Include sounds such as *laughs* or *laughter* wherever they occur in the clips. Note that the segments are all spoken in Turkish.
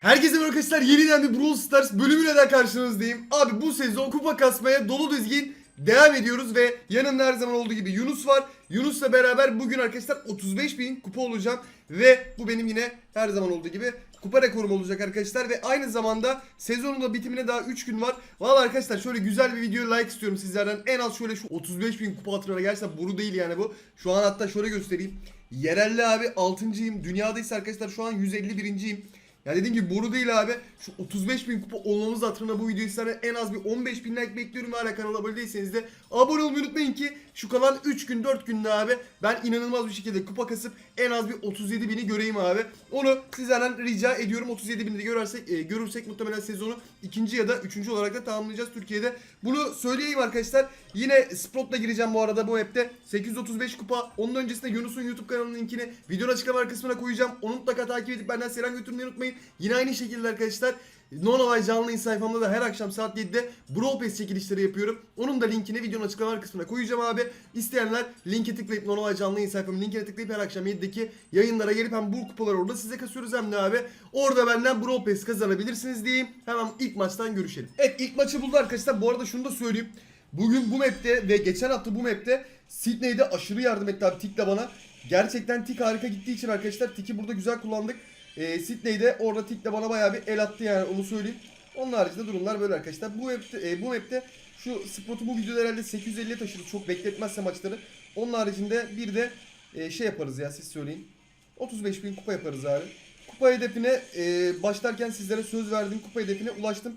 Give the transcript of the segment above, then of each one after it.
Herkese merhaba arkadaşlar yeniden bir Brawl Stars bölümüyle de karşınızdayım. Abi bu sezon kupa kasmaya dolu dizgin devam ediyoruz ve yanımda her zaman olduğu gibi Yunus var. Yunus'la beraber bugün arkadaşlar 35 bin kupa olacağım ve bu benim yine her zaman olduğu gibi kupa rekorum olacak arkadaşlar ve aynı zamanda sezonun da bitimine daha 3 gün var. Valla arkadaşlar şöyle güzel bir video like istiyorum sizlerden. En az şöyle şu 35 bin kupa hatırına gerçekten boru değil yani bu. Şu an hatta şöyle göstereyim. Yerelli abi 6.yım. Dünyadaysa arkadaşlar şu an 151.yim. Ya dediğim gibi boru değil abi. Şu 35 bin kupa olmamız hatırına bu videoyu sizlerden en az bir 15 bin like bekliyorum. Hala kanala abone değilseniz de abone olmayı unutmayın ki şu kalan 3 gün 4 günde abi ben inanılmaz bir şekilde kupa kasıp en az bir 37 bini göreyim abi. Onu sizlerden rica ediyorum. 37 bini de görersek, e, görürsek muhtemelen sezonu ikinci ya da üçüncü olarak da tamamlayacağız Türkiye'de. Bunu söyleyeyim arkadaşlar. Yine Sprot'la gireceğim bu arada bu map'te. 835 kupa. Onun öncesinde Yunus'un YouTube kanalının linkini videonun açıklama kısmına koyacağım. Onu mutlaka takip edip benden selam götürmeyi unutmayın. Yine aynı şekilde arkadaşlar Nonolay canlı sayfamda da her akşam saat 7'de Brawl Pass çekilişleri yapıyorum. Onun da linkini videonun açıklama kısmına koyacağım abi. İsteyenler linke tıklayıp Nonolay canlı sayfamın linkine tıklayıp her akşam 7'deki yayınlara gelip hem bu kupaları orada size kasıyoruz hem de abi orada benden Brawl Pass kazanabilirsiniz diyeyim. Hemen ilk maçtan görüşelim. Evet ilk maçı buldu arkadaşlar. Bu arada şunu da söyleyeyim. Bugün bu map'te ve geçen hafta bu map'te Sydney'de aşırı yardım etti abi Tik'le bana. Gerçekten Tik harika gittiği için arkadaşlar Tik'i burada güzel kullandık. Ee, Sydney'de orada Tik'le bana bayağı bir el attı yani onu söyleyeyim. Onun haricinde durumlar böyle arkadaşlar. Bu map'te, e, bu map'te şu spotu bu videoda herhalde 850'ye taşırız çok bekletmezse maçları. Onun haricinde bir de e, şey yaparız ya siz söyleyin. 35 bin kupa yaparız abi. Kupa hedefine e, başlarken sizlere söz verdim. Kupa hedefine ulaştım.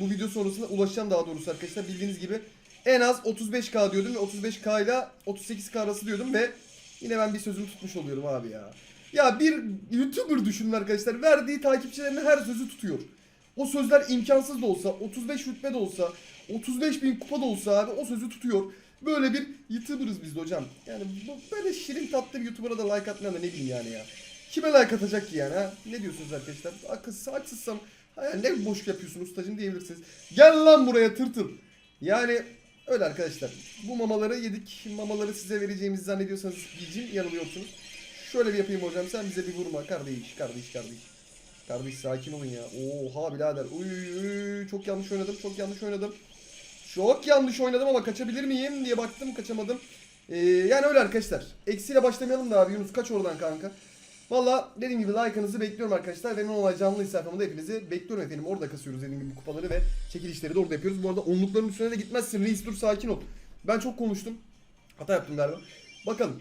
Bu video sonrasında ulaşacağım daha doğrusu arkadaşlar. Bildiğiniz gibi en az 35k diyordum ve 35k ile 38k arası diyordum ve yine ben bir sözümü tutmuş oluyorum abi ya. Ya bir YouTuber düşünün arkadaşlar. Verdiği takipçilerine her sözü tutuyor. O sözler imkansız da olsa, 35 rütbe de olsa, 35 bin kupa da olsa abi o sözü tutuyor. Böyle bir YouTuber'ız biz de hocam. Yani bu böyle şirin tatlı bir YouTuber'a da like atmayan da ne bileyim yani ya. Kime like atacak ki yani ha? Ne diyorsunuz arkadaşlar? Akılsız, haksızsam ha, ne boş yapıyorsun ustacım diyebilirsiniz. Gel lan buraya tırtıl. Yani öyle arkadaşlar. Bu mamaları yedik. Mamaları size vereceğimizi zannediyorsanız bilcim yanılıyorsunuz. Şöyle bir yapayım hocam. Sen bize bir vurma. Kardeş, kardeş, kardeş. Kardeş sakin olun ya. Oha birader. Uy, uy, çok yanlış oynadım. Çok yanlış oynadım. Çok yanlış oynadım ama kaçabilir miyim diye baktım kaçamadım. Ee, yani öyle arkadaşlar. Eksiyle başlamayalım da abi Yunus kaç oradan kanka. Valla dediğim gibi like'ınızı bekliyorum arkadaşlar. Ve olay canlı sayfamda hepinizi bekliyorum efendim. Orada kasıyoruz dediğim gibi kupaları ve çekilişleri de orada yapıyoruz. Bu arada onlukların üstüne de gitmezsin. Reis dur sakin ol. Ben çok konuştum. Hata yaptım galiba. Bakalım.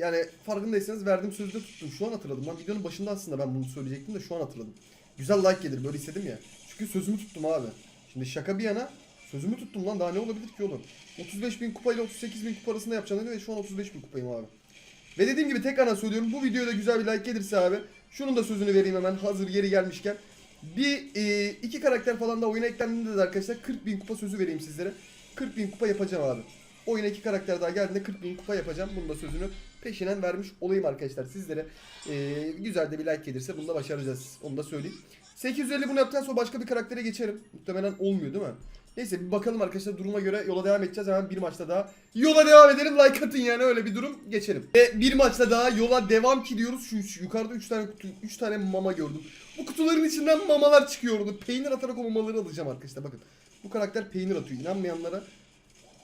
Yani farkındaysanız verdiğim sözü de tuttum. Şu an hatırladım. Ben videonun başında aslında ben bunu söyleyecektim de şu an hatırladım. Güzel like gelir böyle istedim ya. Çünkü sözümü tuttum abi. Şimdi şaka bir yana sözümü tuttum lan daha ne olabilir ki oğlum. 35 bin kupa ile 38 bin kupa arasında yapacağım dedi ve şu an 35 bin kupayım abi. Ve dediğim gibi tekrardan söylüyorum bu videoda güzel bir like gelirse abi. Şunun da sözünü vereyim hemen hazır yeri gelmişken. Bir e, iki karakter falan da oyuna eklendiğinde de arkadaşlar 40 bin kupa sözü vereyim sizlere. 40 bin kupa yapacağım abi. Oyuna iki karakter daha geldiğinde 40 bin kupa yapacağım. Bunun da sözünü peşinen vermiş olayım arkadaşlar sizlere. E, güzel de bir like gelirse bunu da başaracağız. Onu da söyleyeyim. 850 bunu yaptıktan sonra başka bir karaktere geçerim. Muhtemelen olmuyor değil mi? Neyse bir bakalım arkadaşlar duruma göre yola devam edeceğiz. Hemen bir maçta daha yola devam edelim. Like atın yani öyle bir durum geçelim. Ve bir maçta daha yola devam ki diyoruz. Şu, şu yukarıda 3 tane kutu, 3 tane mama gördüm. Bu kutuların içinden mamalar çıkıyordu. Peynir atarak o mamaları alacağım arkadaşlar bakın. Bu karakter peynir atıyor. İnanmayanlara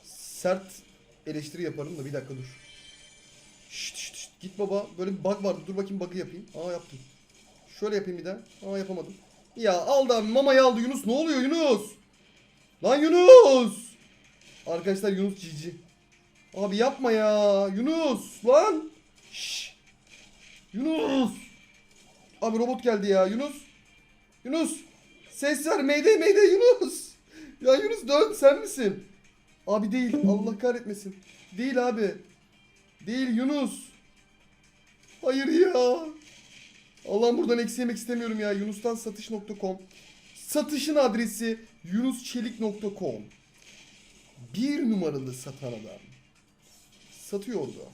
sert eleştiri yaparım da bir dakika dur. Şşt şşt şşt git baba. Böyle bir bug vardı. Dur bakayım bug'ı yapayım. Aa yaptım. Şöyle yapayım bir daha. Aa yapamadım. Ya aldı abi mamayı aldı Yunus. Ne oluyor Yunus? Lan Yunus! Arkadaşlar Yunus cici. Abi yapma ya. Yunus lan. Şşş. Yunus. Abi robot geldi ya. Yunus. Yunus. Ses ver. Mayday mayday Yunus. Ya Yunus dön sen misin? Abi değil. Allah kahretmesin. Değil abi. Değil Yunus. Hayır ya. Allah'ım buradan eksi yemek istemiyorum ya. Yunus'tan satış.com Satışın adresi yunusçelik.com Bir numaralı satan adam. Satıyordu.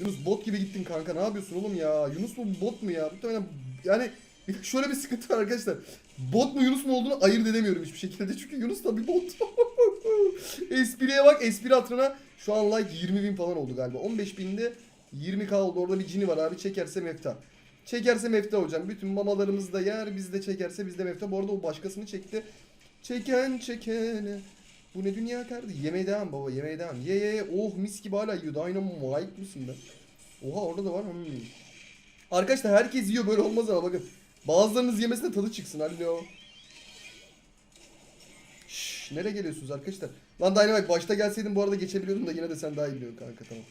Yunus bot gibi gittin kanka ne yapıyorsun oğlum ya? Yunus mu bot mu ya? Muhtemelen yani şöyle bir sıkıntı var arkadaşlar. Bot mu Yunus mu olduğunu ayırt edemiyorum hiçbir şekilde. Çünkü Yunus da bir bot. *laughs* Espriye bak espri hatırına şu an like 20 bin falan oldu galiba. 15 binde 20k oldu. Orada bir cini var abi çekerse mefta. Çekerse mefta hocam. Bütün mamalarımız da yer. Biz de çekerse biz de mefta. Bu arada o başkasını çekti. Çeken çekene. Bu ne dünya kardeşim? Yemeğe devam baba yemeğe devam. Ye ye ye. Oh mis gibi hala yiyor. Dynamite mısın be? Oha orada da var. Hmm. Arkadaşlar herkes yiyor böyle olmaz ama bakın. Bazılarınız yemesine tadı çıksın. Alo. Nereye geliyorsunuz arkadaşlar? Lan Dynamite başta gelseydin bu arada geçebiliyordun da yine de sen daha iyi biliyorsun kanka tamam.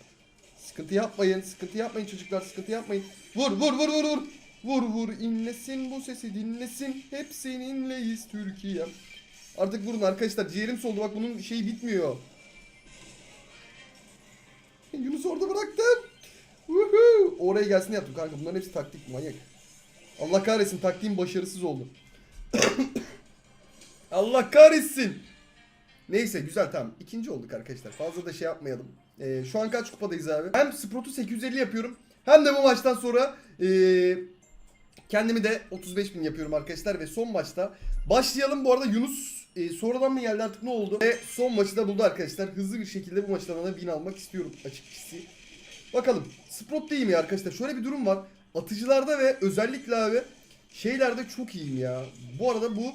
Sıkıntı yapmayın. Sıkıntı yapmayın çocuklar. Sıkıntı yapmayın. Vur vur vur vur vur. Vur vur inlesin bu sesi dinlesin. Hep seninleyiz Türkiye. Artık vurun arkadaşlar. Ciğerim soldu bak bunun şeyi bitmiyor. Yunus orada bıraktım. Oraya gelsin yaptım kanka. Bunların hepsi taktik manyak. Allah kahretsin taktiğim başarısız oldu. *coughs* Allah kahretsin. Neyse güzel tamam. İkinci olduk arkadaşlar. Fazla da şey yapmayalım. Ee, şu an kaç kupadayız abi? Hem Sprot'u 850 yapıyorum. Hem de bu maçtan sonra ee, kendimi de 35 bin yapıyorum arkadaşlar. Ve son maçta başlayalım. Bu arada Yunus ee, sonradan mı geldi artık ne oldu? Ve son maçı da buldu arkadaşlar. Hızlı bir şekilde bu maçtan da bin almak istiyorum açıkçası. Bakalım. Sprot değil mi arkadaşlar? Şöyle bir durum var. Atıcılarda ve özellikle abi şeylerde çok iyiyim ya. Bu arada bu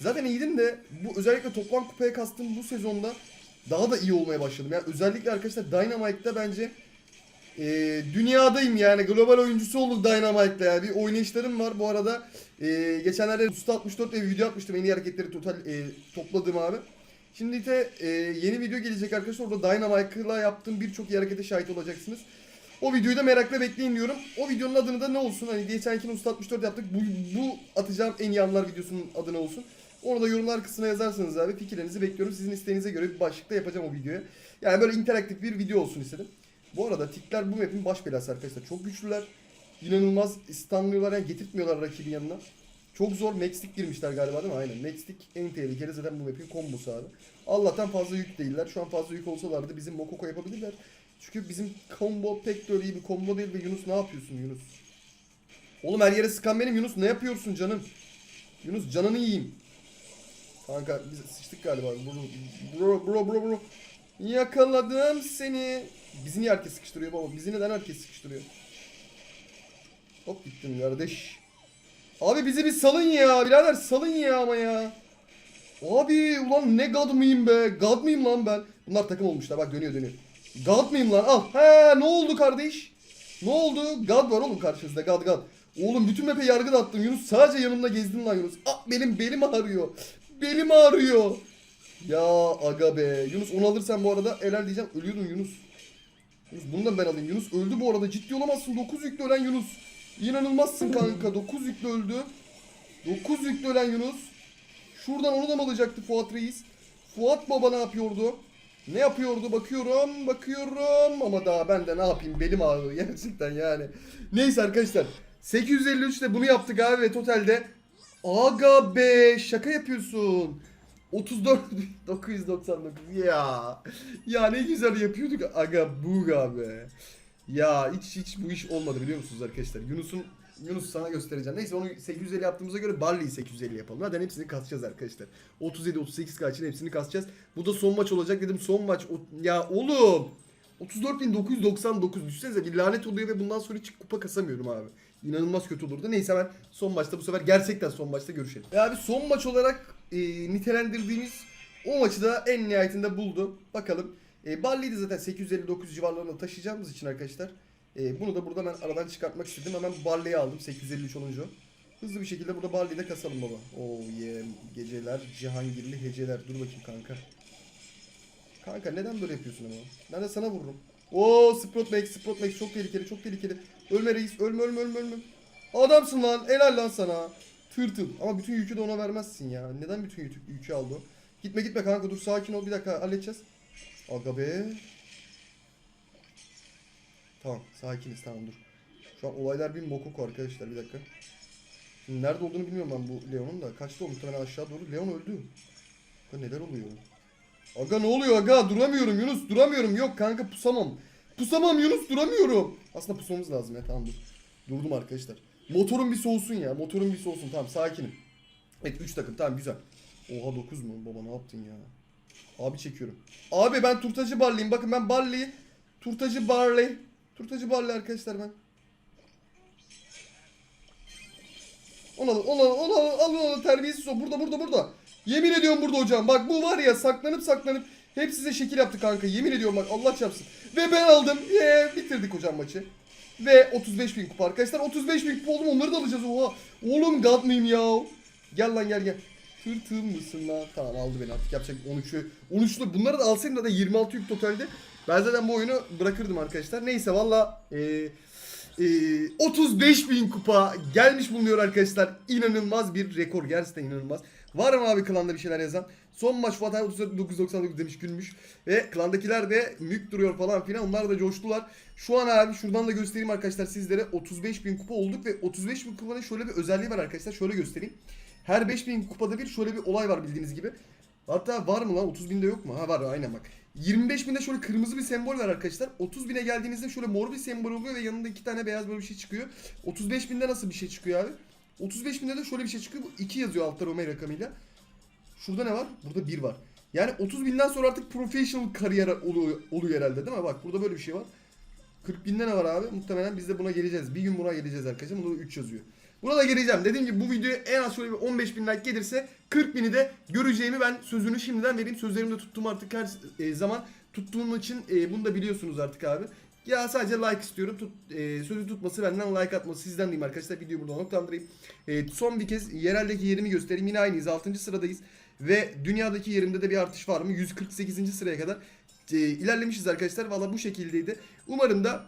zaten iyiydim de bu özellikle toplam kupaya kastım bu sezonda daha da iyi olmaya başladım. Yani özellikle arkadaşlar Dynamite'da bence e, dünyadayım yani global oyuncusu olduk Dynamite'da yani bir oynayışlarım var bu arada e, geçenlerde Usta 64 diye bir video atmıştım en iyi hareketleri total e, topladım abi. Şimdi de e, yeni video gelecek arkadaşlar orada Dynamite'la yaptığım birçok harekete şahit olacaksınız. O videoyu da merakla bekleyin diyorum. O videonun adını da ne olsun? Hani geçenkini Usta 64 yaptık. Bu, bu atacağım en iyi anlar videosunun adı ne olsun? Onu da yorumlar kısmına yazarsanız abi fikirlerinizi bekliyorum. Sizin isteğinize göre bir başlıkta yapacağım o videoyu. Yani böyle interaktif bir video olsun istedim. Bu arada tikler bu map'in baş belası arkadaşlar. Çok güçlüler. İnanılmaz stunlıyorlar yani getirtmiyorlar rakibin yanına. Çok zor Maxstick girmişler galiba değil mi? Aynen. Maxstick en tehlikeli zaten bu map'in kombosu abi. Allah'tan fazla yük değiller. Şu an fazla yük olsalardı bizim Mokoko yapabilirler. Çünkü bizim combo pek de öyle iyi bir combo değil ve Yunus ne yapıyorsun Yunus? Oğlum her yere sıkan benim Yunus ne yapıyorsun canım? Yunus canını yiyeyim. Kanka biz sıçtık galiba. Bro bro bro bro. Yakaladım seni. Bizi niye herkes sıkıştırıyor baba? Bizi neden herkes sıkıştırıyor? Hop gittim kardeş. Abi bizi bir salın ya. Birader salın ya ama ya. Abi ulan ne god mıyım be? God mıyım lan ben? Bunlar takım olmuşlar bak dönüyor dönüyor. God mıyım lan? Al. He ne oldu kardeş? Ne oldu? God var oğlum karşınızda. God God. Oğlum bütün map'e yargı da attım. Yunus sadece yanımda gezdin lan Yunus. Ah benim belim ağrıyor. Belim ağrıyor. Ya aga be. Yunus onu alırsan bu arada helal diyeceğim. Ölüyordun Yunus. Yunus bunu da ben alayım. Yunus öldü bu arada. Ciddi olamazsın. 9 yüklü ölen Yunus. İnanılmazsın kanka. 9 yüklü öldü. 9 yüklü ölen Yunus. Şuradan onu da mı alacaktı Fuat Reis? Fuat Baba ne yapıyordu? Ne yapıyordu bakıyorum bakıyorum ama daha ben de ne yapayım belim ağrıyor *laughs* gerçekten yani. Neyse arkadaşlar 853'te bunu yaptık abi ve totalde Aga be şaka yapıyorsun. 34.999 ya. Ya ne güzel yapıyorduk aga buga be. Ya hiç hiç bu iş olmadı biliyor musunuz arkadaşlar? Yunus'un Yunus sana göstereceğim. Neyse onu 850 yaptığımıza göre Barley'i 850 yapalım. Zaten hepsini kasacağız arkadaşlar. 37 38 kaçın hepsini kasacağız. Bu da son maç olacak dedim. Son maç. Ya oğlum. 34.999 düşünsenize bir lanet oluyor ve bundan sonra hiç kupa kasamıyorum abi. İnanılmaz kötü olurdu. Neyse ben son maçta bu sefer gerçekten son maçta görüşelim. Ya abi son maç olarak e, nitelendirdiğimiz o maçı da en nihayetinde buldu. Bakalım. E, Barley'i de zaten 859 civarlarında taşıyacağımız için arkadaşlar. E, bunu da burada ben aradan çıkartmak istedim. Hemen Barley'i aldım 853 olunca. Hızlı bir şekilde burada Barley'i de kasalım baba. Oh yeah. Geceler, Cihangirli heceler. Dur bakayım kanka. Kanka neden böyle yapıyorsun ama? Ben de sana vururum. Oo Sprot Max, Sprot Max çok tehlikeli, çok tehlikeli. Ölme reis, ölme ölme ölme ölme. Adamsın lan, helal lan sana. Tırtıl. Ama bütün yükü de ona vermezsin ya. Neden bütün yükü, yükü aldı o? Gitme gitme kanka dur sakin ol bir dakika halledeceğiz. Aga be. Tamam sakiniz tamam dur. Şu an olaylar bir mokoko arkadaşlar bir dakika. Şimdi nerede olduğunu bilmiyorum ben bu Leon'un da. Kaçta olmuş muhtemelen aşağı doğru. Leon öldü. Aga neler oluyor? Aga ne oluyor aga? Duramıyorum Yunus duramıyorum. Yok kanka pusamam. Pusamam Yunus duramıyorum. Aslında pusmamız lazım ya tamam dur. Durdum arkadaşlar. Motorun bir soğusun ya. Motorun bir soğusun. Tamam sakinim. Evet 3 takım tamam güzel. Oha 9 mu? Baba ne yaptın ya? Abi çekiyorum. Abi ben turtacı barlıyım. Bakın ben barlıyı turtacı barley. Turtacı barley arkadaşlar ben. Onu al, onu al, onu al, al, onu al, terbiyesiz o. Burada, burada, burada. Yemin ediyorum burada hocam. Bak bu var ya saklanıp saklanıp hep size şekil yaptı kanka. Yemin ediyorum bak Allah çarpsın. Ve ben aldım. Ee, bitirdik hocam maçı. Ve 35 bin kupa arkadaşlar. 35 bin kupa oğlum onları da alacağız. Oha. Oğlum god mıyım ya? Gel lan gel gel. Tırtıl mısın lan? Tamam aldı beni artık yapacak 13'ü. 13'lü bunları da alsaydım da 26 yük totalde. Ben zaten bu oyunu bırakırdım arkadaşlar. Neyse valla e, e, 35 bin kupa gelmiş bulunuyor arkadaşlar. İnanılmaz bir rekor. Gerçekten inanılmaz. Var mı abi klanda bir şeyler yazan? Son maç Fuat abi 39.99 demiş gülmüş. Ve klandakiler de mük duruyor falan filan. Onlar da coştular. Şu an abi şuradan da göstereyim arkadaşlar sizlere. 35 bin kupa olduk ve 35 bin kupanın şöyle bir özelliği var arkadaşlar. Şöyle göstereyim. Her 5000 kupada bir şöyle bir olay var bildiğiniz gibi. Hatta var mı lan 30 binde yok mu? Ha var aynen bak. 25 binde şöyle kırmızı bir sembol var arkadaşlar. 30 bine geldiğinizde şöyle mor bir sembol oluyor ve yanında iki tane beyaz böyle bir şey çıkıyor. 35 binde nasıl bir şey çıkıyor abi? 35 binde de şöyle bir şey çıkıyor. Bu 2 yazıyor altta Romeo rakamıyla. Şurada ne var? Burada 1 var. Yani 30 binden sonra artık professional kariyer oluyor, oluyor herhalde değil mi? Bak burada böyle bir şey var. 40 binde ne var abi? Muhtemelen biz de buna geleceğiz. Bir gün buna geleceğiz arkadaşlar. Bunda da 3 yazıyor. Buna da geleceğim. Dediğim gibi bu videoya en az şöyle bir 15 bin like gelirse 40 bini de göreceğimi ben sözünü şimdiden vereyim. Sözlerimi de tuttum artık her e, zaman. Tuttuğum için e, bunu da biliyorsunuz artık abi. Ya sadece like istiyorum. Tut, e, sözü tutması benden like atması sizden diyeyim arkadaşlar. Videoyu burada noktalandırayım. E, son bir kez yereldeki yerimi göstereyim. Yine aynıyız. 6. sıradayız. Ve dünyadaki yerimde de bir artış var mı? 148. sıraya kadar e, ilerlemişiz arkadaşlar. Valla bu şekildeydi. Umarım da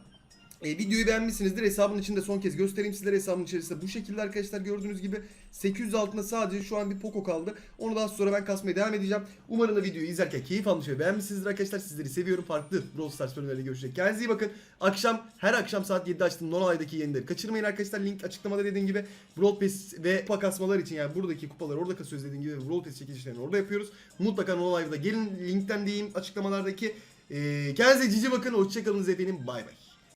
e, videoyu beğenmişsinizdir. Hesabın içinde son kez göstereyim sizlere. Hesabın içerisinde bu şekilde arkadaşlar gördüğünüz gibi 800 altında sadece şu an bir Poco kaldı. Onu daha sonra ben kasmaya devam edeceğim. Umarım da videoyu izlerken keyif almış ve beğenmişsinizdir arkadaşlar. Sizleri seviyorum. Farklı Brawl Stars bölümleriyle görüşecek. Kendinize iyi bakın. Akşam her akşam saat 7'de açtım. Nonalay'daki yayınları kaçırmayın arkadaşlar. Link açıklamada dediğim gibi Brawl Pass ve kupa kasmalar için yani buradaki kupaları orada kasıyoruz dediğim gibi Brawl Pass çekilişlerini orada yapıyoruz. Mutlaka Nonalay'da gelin linkten diyeyim açıklamalardaki. Ee, kendinize cici bakın. Hoşçakalınız efendim. Bay bay.